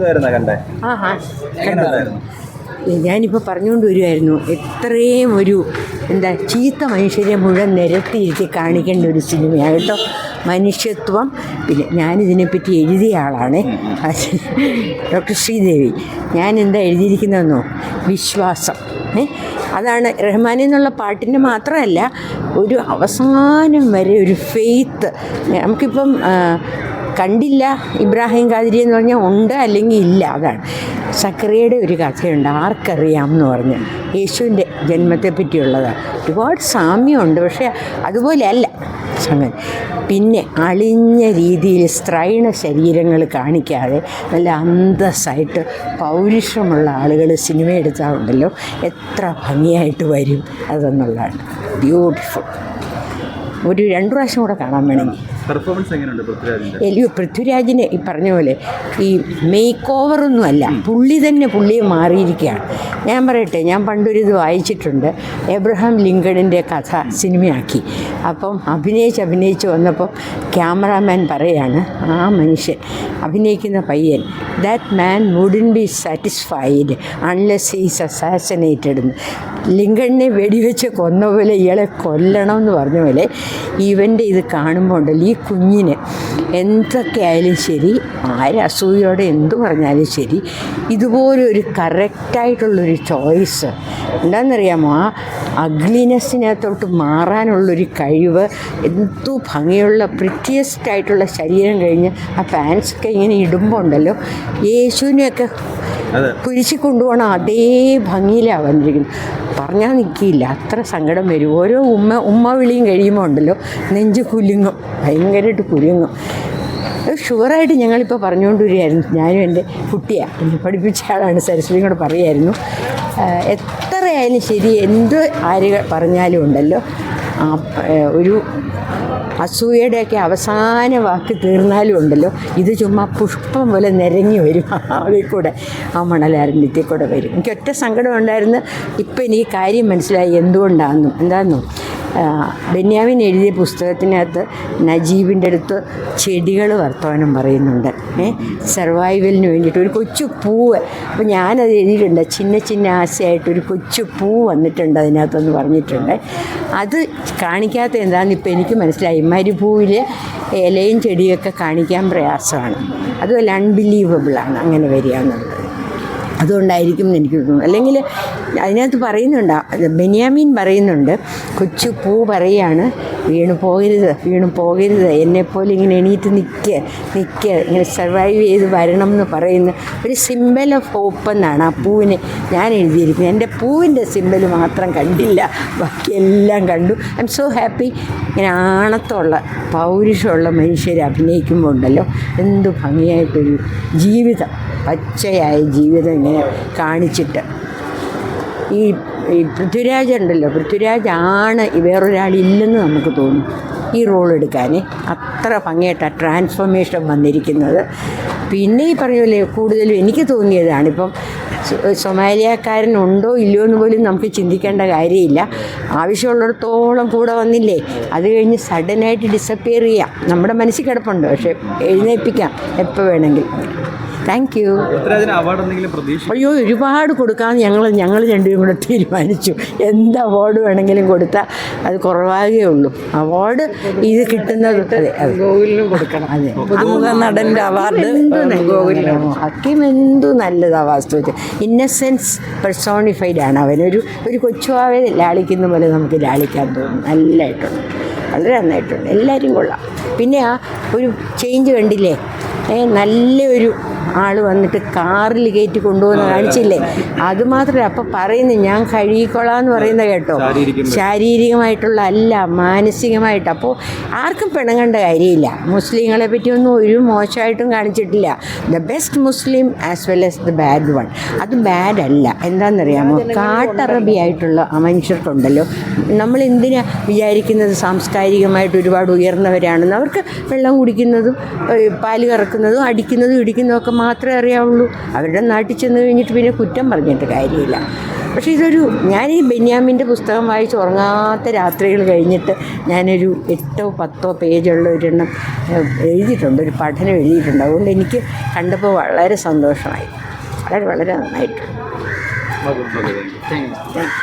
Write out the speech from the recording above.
ജീവിതമായിരുന്നോ കണ്ടേ? ആഹാ. ഞാനിപ്പോൾ പറഞ്ഞുകൊണ്ട് വരുമായിരുന്നു എത്രയും ഒരു എന്താ ചീത്ത മനുഷ്യരെ മുഴുവൻ നിരത്തിയിരുത്തി കാണിക്കേണ്ട ഒരു സിനിമയാണ് കേട്ടോ. മനുഷ്യത്വം. പിന്നെ ഞാനിതിനെപ്പറ്റി എഴുതിയ ആളാണ്. ഡോക്ടർ ശ്രീദേവി. ഞാൻ എന്താ എഴുതിയിരിക്കുന്നതെന്നോ? വിശ്വാസം. അതാണ് റഹ്മാൻ എന്നുള്ള പാട്ടിന്റെ മാത്രമല്ല ഒരു അവസാനം വരെ ഒരു ഫെയ്ത്ത് നമുക്കിപ്പം കണ്ടില്ല ഇബ്രാഹിം കാതിരി എന്ന് പറഞ്ഞാൽ ഉണ്ട് അല്ലെങ്കിൽ ഇല്ല അതാണ്. സക്കറിയയുടെ ഒരു കഥയുണ്ട് ആർക്കറിയാം എന്ന് പറഞ്ഞ്. യേശുവിന്റെ ജന്മത്തെ പറ്റിയുള്ളതാണ് ഒരുപാട് സാമ്യമുണ്ട് പക്ഷേ അതുപോലെ അല്ല. സംഗതി പിന്നെ അളിഞ്ഞ രീതിയിൽ സ്ത്രൈണ ശരീരങ്ങൾ കാണിക്കാതെ നല്ല അന്തസ്സായിട്ട് പൗരുഷമുള്ള ആളുകൾ സിനിമ എടുത്താലുണ്ടല്ലോ എത്ര ഭംഗിയായിട്ട് വരും അതെന്നുള്ളതാണ്. ബ്യൂട്ടിഫുൾ ഒരു രണ്ട് പ്രാവശ്യം കൂടെ കാണാൻ വേണമെങ്കിൽ പെർഫോമൻസ് എങ്ങനെയുണ്ട് പൃഥ്വിരാജിന്റെ? എലിയോ പൃഥ്വിരാജിന് ഈ പറഞ്ഞ പോലെ ഈ മേക്ക് ഓവറൊന്നും അല്ല. പുള്ളി തന്നെ പുള്ളിയെ മാറിയിരിക്കുകയാണ്. ഞാൻ പറയട്ടെ ഞാൻ പണ്ടൊരു ഇത് വായിച്ചിട്ടുണ്ട്. എബ്രഹാം ലിങ്കണിന്റെ കഥ സിനിമയാക്കി. അപ്പം അഭിനയിച്ച് അഭിനയിച്ച് വന്നപ്പോൾ ക്യാമറാമാൻ പറയാണ് ആ മനുഷ്യൻ അഭിനയിക്കുന്ന പയ്യൻ that man wouldn't be satisfied unless is assassinated ലിങ്കണിനെ വെടിവെച്ച് കൊന്ന പോലെ ഇയാളെ കൊല്ലണം എന്ന് പറഞ്ഞ പോലെ ഇവന്റെ ഇത് കാണുമ്പോൾ ഉണ്ടല്ലോ ഈ കുഞ്ഞിന് എന്തൊക്കെ ആയാലും ശരി ആരസൂയോടെ എന്തു പറഞ്ഞാലും ശരി ഇതുപോലൊരു കറക്റ്റായിട്ടുള്ളൊരു ചോയ്സ് എന്താണെന്നറിയാമോ? ആ അഗ്ലിനെസ്സിനകത്തോട്ട് മാറാനുള്ളൊരു കഴിവ് എന്തു ഭംഗിയുള്ള പ്രിറ്റിയസ്റ്റ് ആയിട്ടുള്ള ശരീരം കഴിഞ്ഞ് ആ ഫാൻസൊക്കെ ഇങ്ങനെ ഇടുമ്പോൾ ഉണ്ടല്ലോ യേശുവിനെയൊക്കെ കുരിശി കൊണ്ടുപോകണം അതേ ഭംഗിയിലാണ് വന്നിരിക്കുന്നത്. പറഞ്ഞാൽ നിൽക്കില്ല അത്ര സങ്കടം വരും. ഓരോ ഉമ്മ ഉമ്മ വിളിയും കഴിയുമ്പോൾ ഉണ്ടല്ലോ നെഞ്ച് കുലുങ്ങും ഭയങ്കരമായിട്ട് കുലുങ്ങും. ഷുവറായിട്ട് ഞങ്ങളിപ്പോൾ പറഞ്ഞുകൊണ്ട് വരികയായിരുന്നു ഞാനും എന്റെ കുട്ടിയാണ് എന്നെ പഠിപ്പിച്ച ആളാണ്. സരസ്വതി കൂടെ പറയുമായിരുന്നു എത്രയായാലും ശരി എന്ത് ആര് പറഞ്ഞാലും ഉണ്ടല്ലോ. ഒരു അസൂയയുടെയൊക്കെ അവസാന വാക്ക് തീർന്നാലും ഉണ്ടല്ലോ. ഇത് ചുമ്മാ പുഷ്പം പോലെ നിരങ്ങി വരും. അതിൽ കൂടെ ആ മണലാരണ്യത്തിൽ കൂടെ വരും. എനിക്ക് ഒറ്റ സങ്കടം ഉണ്ടായിരുന്നു. ഇപ്പം എനിക്ക് കാര്യം മനസ്സിലായി. എന്തുകൊണ്ടാണെന്നും. എന്താണെന്നും. ബെന്യാമിൻ എഴുതിയ പുസ്തകത്തിനകത്ത് നജീബിന്റെ അടുത്ത് ചെടികൾ വർത്തമാനം പറയുന്നുണ്ട്. ഏ സർവൈവലിന് വേണ്ടിയിട്ട് ഒരു കൊച്ചു പൂവ് അപ്പോൾ ഞാനത് എഴുതിയിട്ടുണ്ട്. ചിന്ന ചിന്ന ആശയായിട്ട് ഒരു കൊച്ചു പൂ വന്നിട്ടുണ്ട് അതിനകത്തെന്ന് പറഞ്ഞിട്ടുണ്ട്. അത് കാണിക്കാത്ത എന്താണെന്ന് ഇപ്പോൾ എനിക്ക് മനസ്സിലായി. മരുഭൂവിൽ ഇലയും ചെടിയൊക്കെ കാണിക്കാൻ പ്രയാസമാണ്. അതുമല്ല അൺബിലീവബിളാണ് അങ്ങനെ വരിക എന്നുള്ളത്. അതുകൊണ്ടായിരിക്കും എനിക്ക് തോന്നുന്നു. അല്ലെങ്കിൽ അതിനകത്ത് പറയുന്നുണ്ട് ബെന്യാമീൻ പറയുന്നുണ്ട് കൊച്ചു പൂ പറയാണ് വീണു പോകരുത് വീണു പോകരുത് എന്നെപ്പോലെ ഇങ്ങനെ എണീറ്റ് നിൽക്കുക നിൽക്കുക ഇങ്ങനെ സർവൈവ് ചെയ്ത് വരണം എന്ന് പറയുന്ന ഒരു സിമ്പൽ ഓഫ് ഹോപ്പ് എന്നാണ് ആ പൂവിനെ ഞാൻ എഴുതിയിരിക്കുന്നത്. എന്റെ പൂവിന്റെ സിമ്പൽ മാത്രം കണ്ടില്ല ബാക്കിയെല്ലാം കണ്ടു. ഐ എം സോ ഹാപ്പി ഇങ്ങനെ ആണത്തുള്ള പൗരുഷമുള്ള മനുഷ്യരെ അഭിനയിക്കുമ്പോൾ ഉണ്ടല്ലോ എന്ത് ഭംഗിയായിട്ടൊരു ജീവിതം. പച്ചയായ ജീവിതം ഇങ്ങനെ കാണിച്ചിട്ട്. ഈ ഈ പൃഥ്വിരാജ് ഉണ്ടല്ലോ പൃഥ്വിരാജ് ആണ് ഈ വേറൊരാളില്ലെന്ന് നമുക്ക് തോന്നും. ഈ റോൾ എടുക്കാൻ അത്ര ഭംഗിയായിട്ടാണ് ട്രാൻസ്ഫോർമേഷൻ വന്നിരിക്കുന്നത്. പിന്നെ ഈ പറഞ്ഞ കൂടുതലും എനിക്ക് തോന്നിയതാണ് ഇപ്പം സൊമാലിയക്കാരൻ ഉണ്ടോ ഇല്ലയോ എന്ന് പോലും നമുക്ക് ചിന്തിക്കേണ്ട കാര്യമില്ല. ആവശ്യമുള്ളിടത്തോളം കൂടെ വന്നില്ലേ അത് കഴിഞ്ഞ് സഡനായിട്ട് ഡിസപ്പിയർ ചെയ്യാം. നമ്മുടെ മനസ്സിൽ കിടപ്പുണ്ട് പക്ഷേ എഴുന്നേൽപ്പിക്കാം എപ്പോൾ വേണമെങ്കിൽ താങ്ക് യു അയ്യോ ഒരുപാട് കൊടുക്കാമെന്ന് ഞങ്ങൾ ഞങ്ങൾ രണ്ടുപേരും കൂടെ തീരുമാനിച്ചു. എന്ത് അവാർഡ് വേണമെങ്കിലും കൊടുത്താൽ അത് കുറവാകേ ഉള്ളൂ. അവാർഡ് ഇത് കിട്ടുന്നത് അതെ അതെ. അതെ. പുതുമുഖ നടന്റെ അവാർഡ് ഹക്കീം എന്തു നല്ലതാ വാസ്തവത്തിൽ ഇന്നസെൻസ് പെർസോണിഫൈഡ് ആണ്. അവനൊരു ഒരു കൊച്ചുവാവെ ലാളിക്കുന്ന പോലെ നമുക്ക് ലാളിക്കാൻ തോന്നും. നല്ലതായിട്ടുണ്ട് വളരെ നന്നായിട്ടുണ്ട്. എല്ലാവരും കൊള്ളാം. പിന്നെ ആ ഒരു ചേഞ്ച് കണ്ടില്ലേ? ഏ നല്ലൊരു ആൾ വന്നിട്ട് കാറിൽ കയറ്റി കൊണ്ടുപോകുന്ന കാണിച്ചില്ലേ? അതുമാത്രമല്ല അപ്പം പറയുന്നത് ഞാൻ കഴുകിക്കൊള്ളാം എന്ന് പറയുന്നത് കേട്ടോ. ശാരീരികം ശാരീരികമായിട്ടുള്ള അല്ല മാനസികമായിട്ട്. അപ്പോൾ ആർക്കും പിണങ്ങേണ്ട കാര്യമില്ല. മുസ്ലിങ്ങളെ പറ്റിയൊന്നും ഒരു മോശമായിട്ടും കാണിച്ചിട്ടില്ല. The best Muslim as well as the bad one അത് ബാഡ് അല്ല. എന്താണെന്നറിയാമോ കാട്ടറബി ആയിട്ടുള്ള ആ മനുഷ്യർക്കുണ്ടല്ലോ. നമ്മൾ എന്തിനാ വിചാരിക്കുന്നത്? സാംസ്കാരികമായിട്ട് ഒരുപാട് ഉയർന്നവരാണെന്ന് അവർക്ക് വെള്ളം കുടിക്കുന്നതും പാൽ പാൽ കറക്കുന്നതും അടിക്കുന്നതും ഇടിക്കുന്നതും ഒക്കെ മാത്രമേ അറിയാവുള്ളൂ. അവരുടെ നാട്ടിൽ ചെന്ന് കഴിഞ്ഞിട്ട് പിന്നെ കുറ്റം പറഞ്ഞിട്ട് കാര്യമില്ല. പക്ഷേ ഇതൊരു ഞാൻ ഈ ബെന്യാമിന്റെ പുസ്തകം വായിച്ച് ഉറങ്ങാത്ത രാത്രികൾ കഴിഞ്ഞിട്ട് ഞാനൊരു എട്ടോ പത്തോ പേജുള്ള ഒരെണ്ണം എഴുതിയിട്ടുണ്ട് ഒരു പഠനം എഴുതിയിട്ടുണ്ട്. അതുകൊണ്ട് എനിക്ക് കണ്ടപ്പോൾ വളരെ സന്തോഷമായി. വളരെ വളരെ നന്നായിട്ട് ഓക്കെ താങ്ക് യു